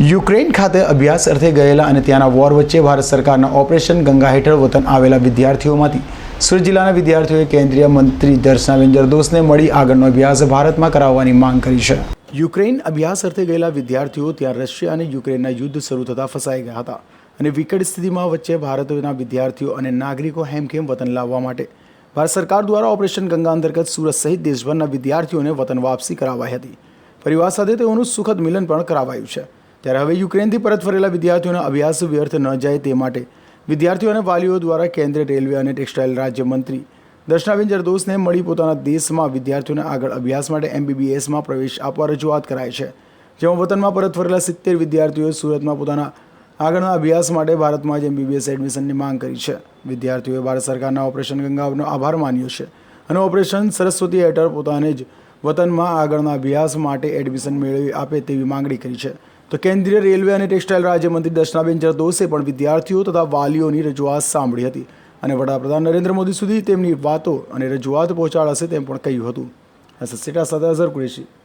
Ukraine ખાતે અભ્યાસ અર્થે ગયેલા અને ત્યાંના વોર વચ્ચે ભારત સરકારના ઓપરેશન ગંગા હેઠળ વતન આવેલા વિદ્યાર્થીઓમાંથી સુરત જિલ્લાના વિદ્યાર્થીઓએ કેન્દ્રીય મંત્રી દર્શનાબેન જરદોસને મળી આગળનો અભ્યાસ ભારતમાં કરાવવાની માંગ કરી છે. યુક્રેન અભ્યાસ અર્થે ગયેલા વિદ્યાર્થીઓ ત્યાં રશિયા અને યુક્રેનના યુદ્ધ શરૂ થતાં ફસાઈ ગયા હતા અને વિકટ સ્થિતિમાં વચ્ચે ભારતના વિદ્યાર્થીઓ અને નાગરિકો હેમખેમ વતન લાવવા માટે ભારત સરકાર દ્વારા ઓપરેશન ગંગા અંતર્ગત સુરત સહિત દેશભરના વિદ્યાર્થીઓને વતન વાપસી કરાવાઈ હતી. પરિવાર સાથે તેઓનું સુખદ મિલન પણ કરાવાયું છે. ત્યારે હવે યુક્રેનથી પરત ફરેલા વિદ્યાર્થીઓનો અભ્યાસ વ્યર્થ ન જાય તે માટે વિદ્યાર્થીઓ અને વાલીઓ દ્વારા કેન્દ્રીય રેલવે અને ટેક્સટાઇલ રાજ્યમંત્રી દર્શનાબેન જરદોસને મળી પોતાના દેશમાં વિદ્યાર્થીઓને આગળ અભ્યાસ માટે એમબીબીએસમાં પ્રવેશ આપવા રજૂઆત કરાઈ છે. જેમાં વતનમાં પરત ફરેલા સિત્તેર વિદ્યાર્થીઓએ સુરતમાં પોતાના આગળના અભ્યાસ માટે ભારતમાં જ એમબીબીએસ એડમિશનની માંગ કરી છે. વિદ્યાર્થીઓએ ભારત સરકારના ઓપરેશન ગંગાનો આભાર માન્યો છે અને ઓપરેશન સરસ્વતી હેઠળ પોતાને જ વતનમાં આગળના અભ્યાસ માટે એડમિશન મેળવી આપે તેવી માંગણી કરી છે. તો કેન્દ્રીય રેલવે અને ટેક્સટાઇલ રાજ્યમંત્રી દર્શનાબેન જરદોસે પણ વિદ્યાર્થીઓ તથા વાલીઓની રજૂઆત સાંભળી હતી અને વડાપ્રધાન નરેન્દ્ર મોદી સુધી તેમની વાતો અને રજૂઆત પહોંચાડાશે તેમ પણ કહ્યું હતું. એસ સેટા સાથે અઝર કુરેશી.